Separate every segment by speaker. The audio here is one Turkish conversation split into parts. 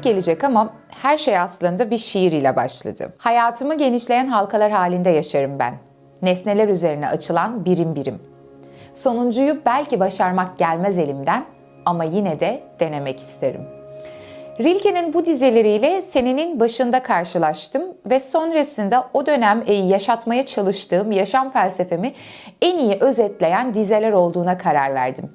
Speaker 1: garip gelecek ama her şey aslında bir şiir ile başladı. Hayatımı genişleyen halkalar halinde yaşarım ben. Nesneler üzerine açılan birim birim. Sonuncuyu belki başarmak gelmez elimden ama yine de denemek isterim. Rilke'nin bu dizeleriyle senenin başında karşılaştım ve sonrasında o dönem yaşatmaya çalıştığım yaşam felsefemi en iyi özetleyen dizeler olduğuna karar verdim.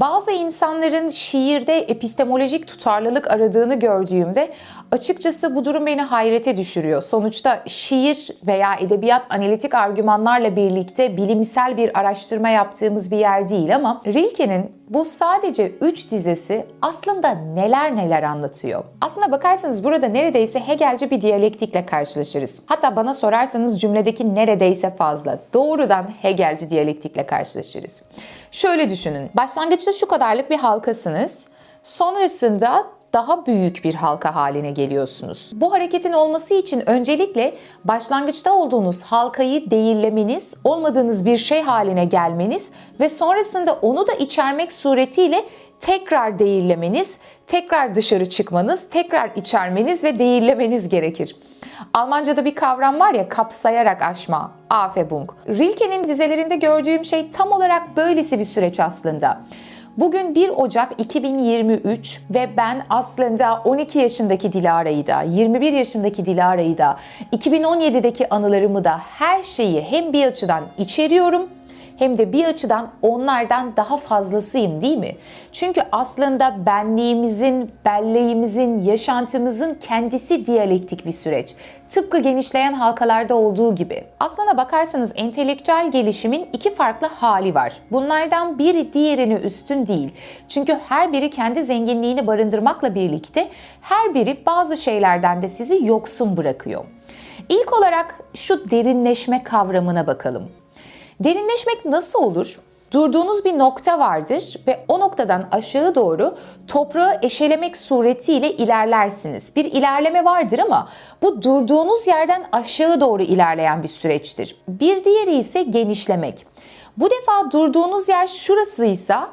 Speaker 1: Bazı insanların şiirde epistemolojik tutarlılık aradığını gördüğümde açıkçası bu durum beni hayrete düşürüyor. Sonuçta şiir veya edebiyat analitik argümanlarla birlikte bilimsel bir araştırma yaptığımız bir yer değil ama Rilke'nin bu sadece 3 dizesi aslında neler neler anlatıyor. Aslına bakarsanız burada neredeyse Hegelci bir diyalektikle karşılaşırız. Hatta bana sorarsanız cümledeki neredeyse fazla. Doğrudan Hegelci diyalektikle karşılaşırız. Şöyle düşünün. Başlangıçta şu kadarlık bir halkasınız. Sonrasında daha büyük bir halka haline geliyorsunuz. Bu hareketin olması için öncelikle başlangıçta olduğunuz halkayı değillemeniz, olmadığınız bir şey haline gelmeniz ve sonrasında onu da içermek suretiyle tekrar değillemeniz, tekrar dışarı çıkmanız, tekrar içermeniz ve değillemeniz gerekir. Almanca'da bir kavram var ya kapsayarak aşma, Afebung. Rilke'nin dizelerinde gördüğüm şey tam olarak böylesi bir süreç aslında. Bugün 1 Ocak 2023 ve ben aslında 12 yaşındaki Dilara'yı da, 21 yaşındaki Dilara'yı da, 2017'deki anılarımı da her şeyi hem bir açıdan içeriyorum hem de bir açıdan onlardan daha fazlasıyım değil mi? Çünkü aslında benliğimizin, belleğimizin, yaşantımızın kendisi diyalektik bir süreç. Tıpkı genişleyen halkalarda olduğu gibi. Aslına bakarsanız entelektüel gelişimin iki farklı hali var. Bunlardan biri diğerini üstün değil. Çünkü her biri kendi zenginliğini barındırmakla birlikte her biri bazı şeylerden de sizi yoksun bırakıyor. İlk olarak şu derinleşme kavramına bakalım. Derinleşmek nasıl olur? Durduğunuz bir nokta vardır ve o noktadan aşağı doğru toprağı eşelemek suretiyle ilerlersiniz. Bir ilerleme vardır ama bu durduğunuz yerden aşağı doğru ilerleyen bir süreçtir. Bir diğeri ise genişlemek. Bu defa durduğunuz yer şurasıysa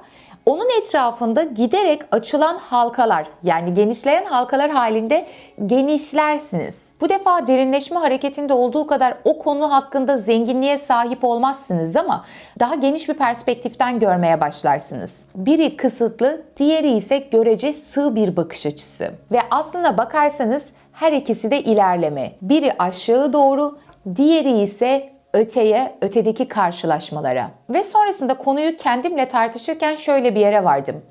Speaker 1: onun etrafında giderek açılan halkalar yani genişleyen halkalar halinde genişlersiniz. Bu defa derinleşme hareketinde olduğu kadar o konu hakkında zenginliğe sahip olmazsınız ama daha geniş bir perspektiften görmeye başlarsınız. Biri kısıtlı, diğeri ise görece sığ bir bakış açısı. Ve aslına bakarsanız her ikisi de ilerleme. Biri aşağı doğru, diğeri ise öteye, ötedeki karşılaşmalara. Ve sonrasında konuyu kendimle tartışırken şöyle bir yere vardım.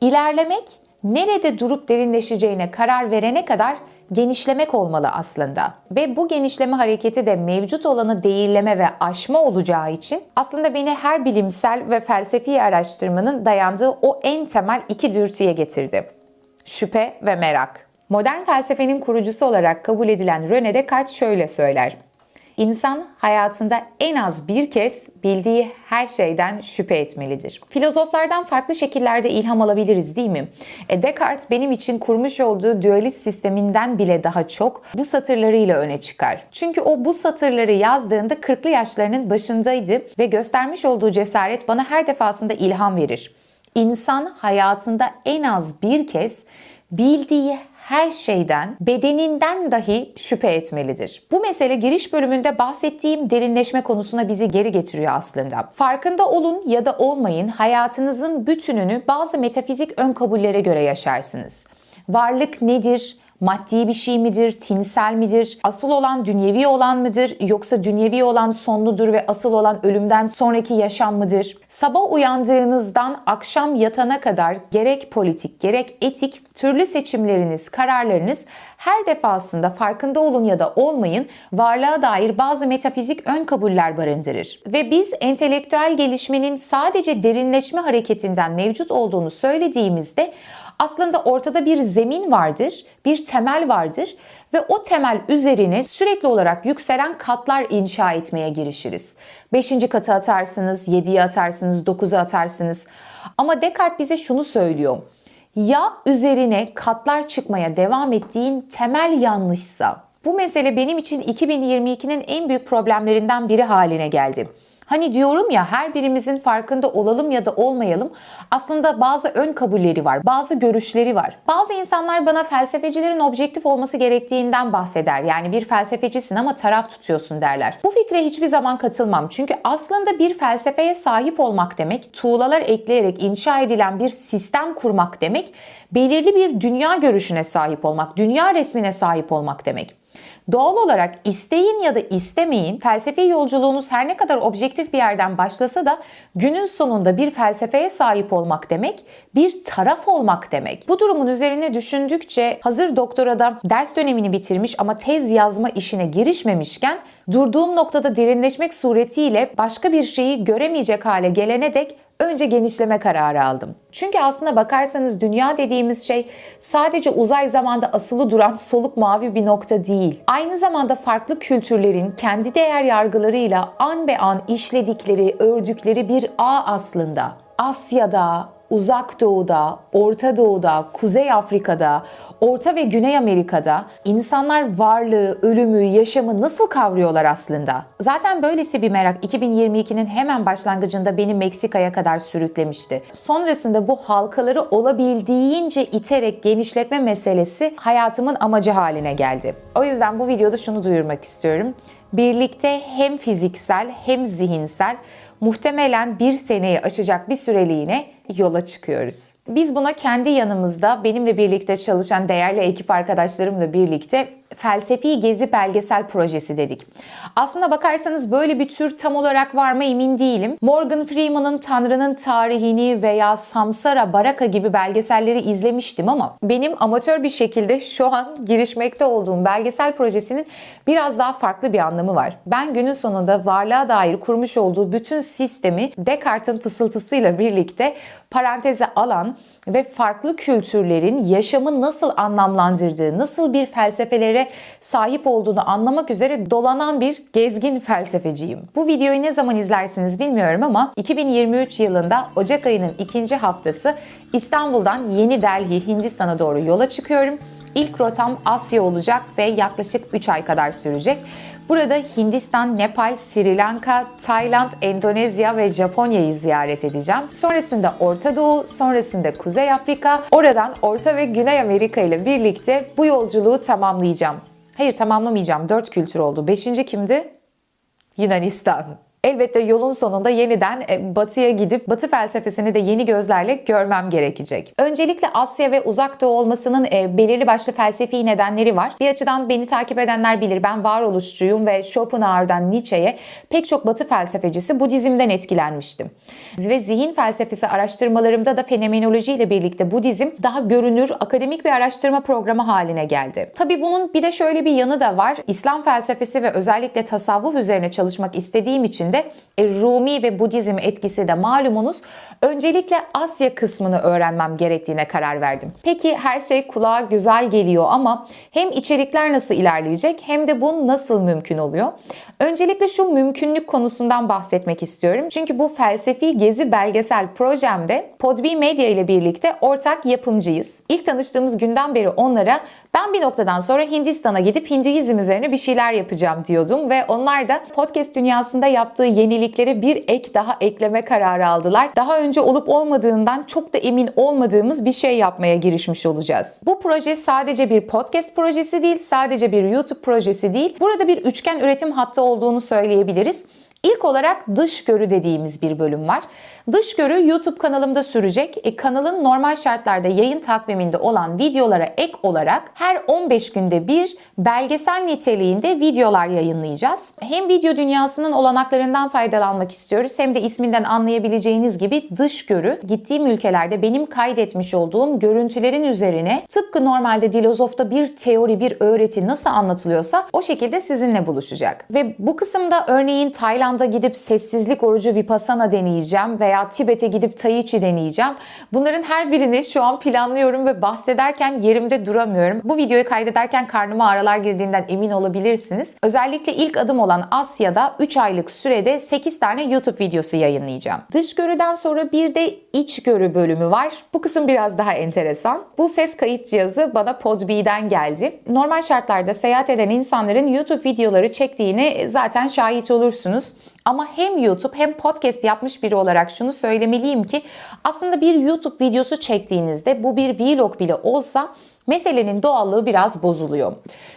Speaker 1: İlerlemek nerede durup derinleşeceğine karar verene kadar genişlemek olmalı aslında. Ve bu genişleme hareketi de mevcut olanı değilleme ve aşma olacağı için aslında beni her bilimsel ve felsefi araştırmanın dayandığı o en temel iki dürtüye getirdi. Şüphe ve merak. Modern felsefenin kurucusu olarak kabul edilen René Descartes şöyle söyler. İnsan hayatında en az bir kez bildiği her şeyden şüphe etmelidir. Filozoflardan farklı şekillerde ilham alabiliriz değil mi? E Descartes benim için kurmuş olduğu dualist sisteminden bile daha çok bu satırlarıyla öne çıkar. Çünkü o bu satırları yazdığında 40'lı yaşlarının başındaydı ve göstermiş olduğu cesaret bana her defasında ilham verir. İnsan hayatında en az bir kez bildiği her şeyden, bedeninden dahi şüphe etmelidir. Bu mesele giriş bölümünde bahsettiğim derinleşme konusuna bizi geri getiriyor aslında. Farkında olun ya da olmayın hayatınızın bütününü bazı metafizik ön kabullere göre yaşarsınız. Varlık nedir? Maddi bir şey midir, tinsel midir, asıl olan dünyevi olan mıdır yoksa dünyevi olan sonludur ve asıl olan ölümden sonraki yaşam mıdır? Sabah uyandığınızdan akşam yatana kadar gerek politik gerek etik türlü seçimleriniz, kararlarınız her defasında farkında olun ya da olmayın varlığa dair bazı metafizik ön kabuller barındırır. Ve biz entelektüel gelişmenin sadece derinleşme hareketinden mevcut olduğunu söylediğimizde aslında ortada bir zemin vardır, bir temel vardır ve o temel üzerine sürekli olarak yükselen katlar inşa etmeye girişiriz. Beşinci katı atarsınız, yediyi atarsınız, dokuzu atarsınız. Ama Descartes bize şunu söylüyor. Ya üzerine katlar çıkmaya devam ettiğin temel yanlışsa, bu mesele benim için 2022'nin en büyük problemlerinden biri haline geldi. Hani diyorum ya her birimizin farkında olalım ya da olmayalım aslında bazı ön kabulleri var, bazı görüşleri var. Bazı insanlar bana felsefecilerin objektif olması gerektiğinden bahseder. Yani bir felsefecisin ama taraf tutuyorsun derler. Bu fikre hiçbir zaman katılmam. Çünkü aslında bir felsefeye sahip olmak demek, tuğlalar ekleyerek inşa edilen bir sistem kurmak demek, belirli bir dünya görüşüne sahip olmak, dünya resmine sahip olmak demek. Doğal olarak isteyin ya da istemeyin felsefi yolculuğunuz her ne kadar objektif bir yerden başlasa da günün sonunda bir felsefeye sahip olmak demek, bir taraf olmak demek. Bu durumun üzerine düşündükçe hazır doktorada ders dönemini bitirmiş ama tez yazma işine girişmemişken durduğum noktada derinleşmek suretiyle başka bir şeyi göremeyecek hale gelene dek önce genişleme kararı aldım. Çünkü aslına bakarsanız dünya dediğimiz şey sadece uzay zamanda asılı duran soluk mavi bir nokta değil. Aynı zamanda farklı kültürlerin kendi değer yargılarıyla an be an işledikleri, ördükleri bir ağ aslında. Asya'da, Uzak Doğu'da, Orta Doğu'da, Kuzey Afrika'da, Orta ve Güney Amerika'da insanlar varlığı, ölümü, yaşamı nasıl kavruyorlar aslında? Zaten böylesi bir merak 2022'nin hemen başlangıcında beni Meksika'ya kadar sürüklemişti. Sonrasında bu halkaları olabildiğince iterek genişletme meselesi hayatımın amacı haline geldi. O yüzden bu videoda şunu duyurmak istiyorum. Birlikte hem fiziksel hem zihinsel muhtemelen bir seneyi aşacak bir süreliğine yola çıkıyoruz. Biz buna kendi yanımızda benimle birlikte çalışan değerli ekip arkadaşlarımla birlikte felsefi gezi belgesel projesi dedik. Aslına bakarsanız böyle bir tür tam olarak var mı emin değilim. Morgan Freeman'ın Tanrı'nın tarihini veya Samsara, Baraka gibi belgeselleri izlemiştim ama benim amatör bir şekilde şu an girişmekte olduğum belgesel projesinin biraz daha farklı bir anlamı var. Ben günün sonunda varlığa dair kurmuş olduğu bütün sistemi Descartes'in fısıltısıyla birlikte paranteze alan ve farklı kültürlerin yaşamı nasıl anlamlandırdığı, nasıl bir felsefelere sahip olduğunu anlamak üzere dolanan bir gezgin felsefeciyim. Bu videoyu ne zaman izlersiniz bilmiyorum ama 2023 yılında Ocak ayının ikinci haftası İstanbul'dan Yeni Delhi, Hindistan'a doğru yola çıkıyorum. İlk rotam Asya olacak ve yaklaşık 3 ay kadar sürecek. Burada Hindistan, Nepal, Sri Lanka, Tayland, Endonezya ve Japonya'yı ziyaret edeceğim. Sonrasında Orta Doğu, sonrasında Kuzey Afrika, oradan Orta ve Güney Amerika ile birlikte bu yolculuğu tamamlayacağım. Hayır tamamlamayacağım. 4 kültür oldu. Beşinci kimdi? Yunanistan. Elbette yolun sonunda yeniden e, batıya gidip batı felsefesini de yeni gözlerle görmem gerekecek. Öncelikle Asya ve Uzak Doğu olmasının e, belirli başlı felsefi nedenleri var. Bir açıdan beni takip edenler bilir ben varoluşçuyum ve Schopenhauer'dan Nietzsche'ye pek çok batı felsefecisi Budizm'den etkilenmiştim. Ve zihin felsefesi araştırmalarımda da fenomenoloji ile birlikte Budizm daha görünür akademik bir araştırma programı haline geldi. Tabii bunun bir de şöyle bir yanı da var. İslam felsefesi ve özellikle tasavvuf üzerine çalışmak istediğim için de e, Rumi ve Budizm etkisi de malumunuz. Öncelikle Asya kısmını öğrenmem gerektiğine karar verdim. Peki her şey kulağa güzel geliyor ama hem içerikler nasıl ilerleyecek hem de bu nasıl mümkün oluyor? Öncelikle şu mümkünlük konusundan bahsetmek istiyorum. Çünkü bu felsefi gezi belgesel projemde Podbi Media ile birlikte ortak yapımcıyız. İlk tanıştığımız günden beri onlara ben bir noktadan sonra Hindistan'a gidip Hinduizm üzerine bir şeyler yapacağım diyordum ve onlar da podcast dünyasında yaptığı yenilikleri bir ek daha ekleme kararı aldılar. Daha önce olup olmadığından çok da emin olmadığımız bir şey yapmaya girişmiş olacağız. Bu proje sadece bir podcast projesi değil, sadece bir YouTube projesi değil. Burada bir üçgen üretim hattı olduğunu söyleyebiliriz. İlk olarak dış görü dediğimiz bir bölüm var. Dış görü YouTube kanalımda sürecek. E, kanalın normal şartlarda yayın takviminde olan videolara ek olarak her 15 günde bir belgesel niteliğinde videolar yayınlayacağız. Hem video dünyasının olanaklarından faydalanmak istiyoruz hem de isminden anlayabileceğiniz gibi dış görü gittiğim ülkelerde benim kaydetmiş olduğum görüntülerin üzerine tıpkı normalde Dilozof'ta bir teori, bir öğreti nasıl anlatılıyorsa o şekilde sizinle buluşacak. Ve bu kısımda örneğin Tayland'a gidip sessizlik orucu Vipassana deneyeceğim veya veya Tibet'e gidip Tai Chi deneyeceğim. Bunların her birini şu an planlıyorum ve bahsederken yerimde duramıyorum. Bu videoyu kaydederken karnıma ağrılar girdiğinden emin olabilirsiniz. Özellikle ilk adım olan Asya'da 3 aylık sürede 8 tane YouTube videosu yayınlayacağım. Dış görüden sonra bir de iç görü bölümü var. Bu kısım biraz daha enteresan. Bu ses kayıt cihazı bana Podbee'den geldi. Normal şartlarda seyahat eden insanların YouTube videoları çektiğini zaten şahit olursunuz. Ama hem YouTube hem podcast yapmış biri olarak şunu söylemeliyim ki aslında bir YouTube videosu çektiğinizde bu bir vlog bile olsa meselenin doğallığı biraz bozuluyor.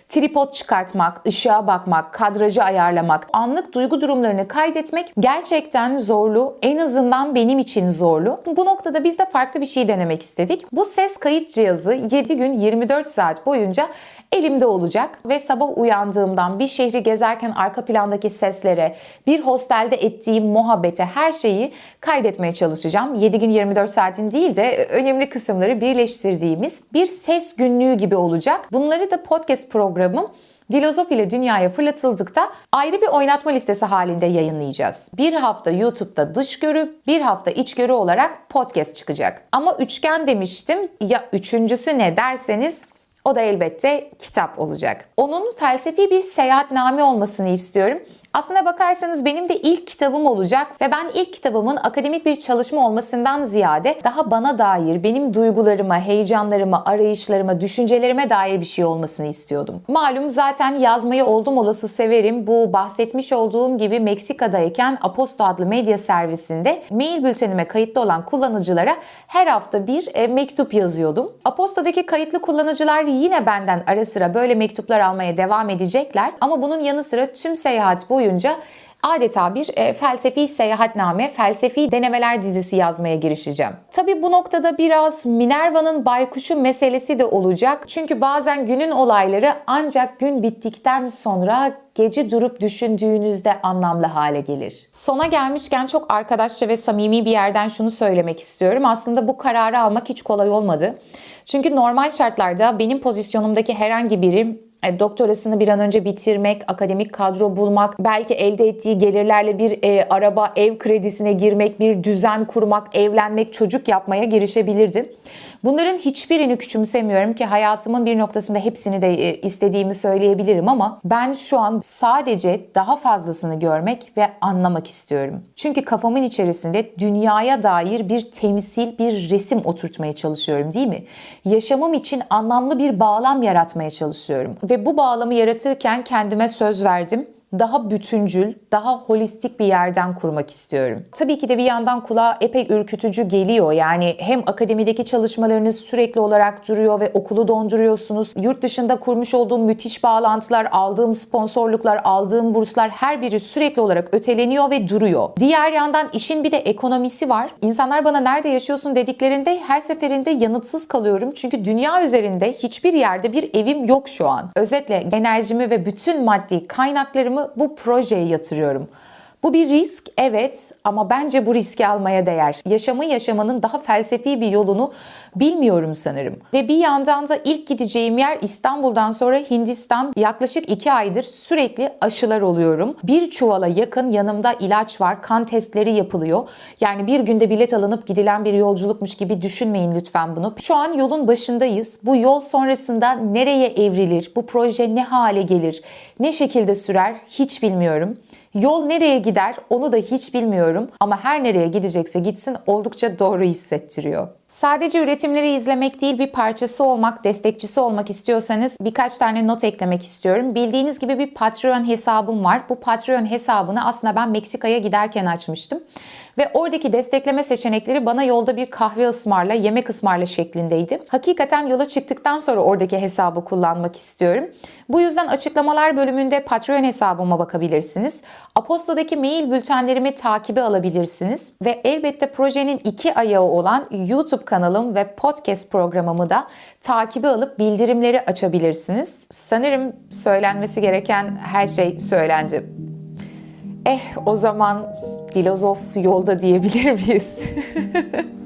Speaker 1: Tripod çıkartmak, ışığa bakmak, kadrajı ayarlamak, anlık duygu durumlarını kaydetmek gerçekten zorlu. En azından benim için zorlu. Bu noktada biz de farklı bir şey denemek istedik. Bu ses kayıt cihazı 7 gün 24 saat boyunca elimde olacak ve sabah uyandığımdan bir şehri gezerken arka plandaki seslere, bir hostelde ettiğim muhabbete her şeyi kaydetmeye çalışacağım. 7 gün 24 saatin değil de önemli kısımları birleştirdiğimiz bir ses günlüğü gibi olacak. Bunları da podcast programım Dilozof ile dünyaya fırlatıldıkta ayrı bir oynatma listesi halinde yayınlayacağız. Bir hafta YouTube'da dış görü, bir hafta iç görü olarak podcast çıkacak. Ama üçgen demiştim. Ya üçüncüsü ne derseniz o da elbette kitap olacak. Onun felsefi bir seyahatname olmasını istiyorum. Aslına bakarsanız benim de ilk kitabım olacak ve ben ilk kitabımın akademik bir çalışma olmasından ziyade daha bana dair, benim duygularıma, heyecanlarıma, arayışlarıma, düşüncelerime dair bir şey olmasını istiyordum. Malum zaten yazmayı oldum olası severim. Bu bahsetmiş olduğum gibi Meksika'dayken Aposto adlı medya servisinde mail bültenime kayıtlı olan kullanıcılara her hafta bir e, mektup yazıyordum. Aposto'daki kayıtlı kullanıcılar yine benden ara sıra böyle mektuplar almaya devam edecekler ama bunun yanı sıra tüm seyahat boyunca adeta bir e, felsefi seyahatname, felsefi denemeler dizisi yazmaya girişeceğim. Tabi bu noktada biraz Minerva'nın baykuşu meselesi de olacak. Çünkü bazen günün olayları ancak gün bittikten sonra gece durup düşündüğünüzde anlamlı hale gelir. Sona gelmişken çok arkadaşça ve samimi bir yerden şunu söylemek istiyorum. Aslında bu kararı almak hiç kolay olmadı. Çünkü normal şartlarda benim pozisyonumdaki herhangi biri e, doktorasını bir an önce bitirmek, akademik kadro bulmak, belki elde ettiği gelirlerle bir e, araba, ev kredisine girmek, bir düzen kurmak, evlenmek, çocuk yapmaya girişebilirdi. Bunların hiçbirini küçümsemiyorum ki hayatımın bir noktasında hepsini de e, istediğimi söyleyebilirim ama ben şu an sadece daha fazlasını görmek ve anlamak istiyorum. Çünkü kafamın içerisinde dünyaya dair bir temsil, bir resim oturtmaya çalışıyorum değil mi? Yaşamım için anlamlı bir bağlam yaratmaya çalışıyorum. Ve bu bağlamı yaratırken kendime söz verdim daha bütüncül, daha holistik bir yerden kurmak istiyorum. Tabii ki de bir yandan kulağa epey ürkütücü geliyor. Yani hem akademideki çalışmalarınız sürekli olarak duruyor ve okulu donduruyorsunuz. Yurt dışında kurmuş olduğum müthiş bağlantılar, aldığım sponsorluklar, aldığım burslar her biri sürekli olarak öteleniyor ve duruyor. Diğer yandan işin bir de ekonomisi var. İnsanlar bana nerede yaşıyorsun dediklerinde her seferinde yanıtsız kalıyorum. Çünkü dünya üzerinde hiçbir yerde bir evim yok şu an. Özetle enerjimi ve bütün maddi kaynaklarımı bu projeye yatırıyorum. Bu bir risk evet ama bence bu riski almaya değer. Yaşamı yaşamanın daha felsefi bir yolunu bilmiyorum sanırım. Ve bir yandan da ilk gideceğim yer İstanbul'dan sonra Hindistan. Yaklaşık iki aydır sürekli aşılar oluyorum. Bir çuvala yakın yanımda ilaç var. Kan testleri yapılıyor. Yani bir günde bilet alınıp gidilen bir yolculukmuş gibi düşünmeyin lütfen bunu. Şu an yolun başındayız. Bu yol sonrasında nereye evrilir? Bu proje ne hale gelir? Ne şekilde sürer? Hiç bilmiyorum. Yol nereye gider onu da hiç bilmiyorum ama her nereye gidecekse gitsin oldukça doğru hissettiriyor. Sadece üretimleri izlemek değil bir parçası olmak, destekçisi olmak istiyorsanız birkaç tane not eklemek istiyorum. Bildiğiniz gibi bir Patreon hesabım var. Bu Patreon hesabını aslında ben Meksika'ya giderken açmıştım. Ve oradaki destekleme seçenekleri bana yolda bir kahve ısmarla, yemek ısmarla şeklindeydi. Hakikaten yola çıktıktan sonra oradaki hesabı kullanmak istiyorum. Bu yüzden açıklamalar bölümünde Patreon hesabıma bakabilirsiniz. Aposto'daki mail bültenlerimi takibe alabilirsiniz. Ve elbette projenin iki ayağı olan YouTube kanalım ve podcast programımı da takibe alıp bildirimleri açabilirsiniz. Sanırım söylenmesi gereken her şey söylendi. Eh o zaman filozof yolda diyebilir miyiz?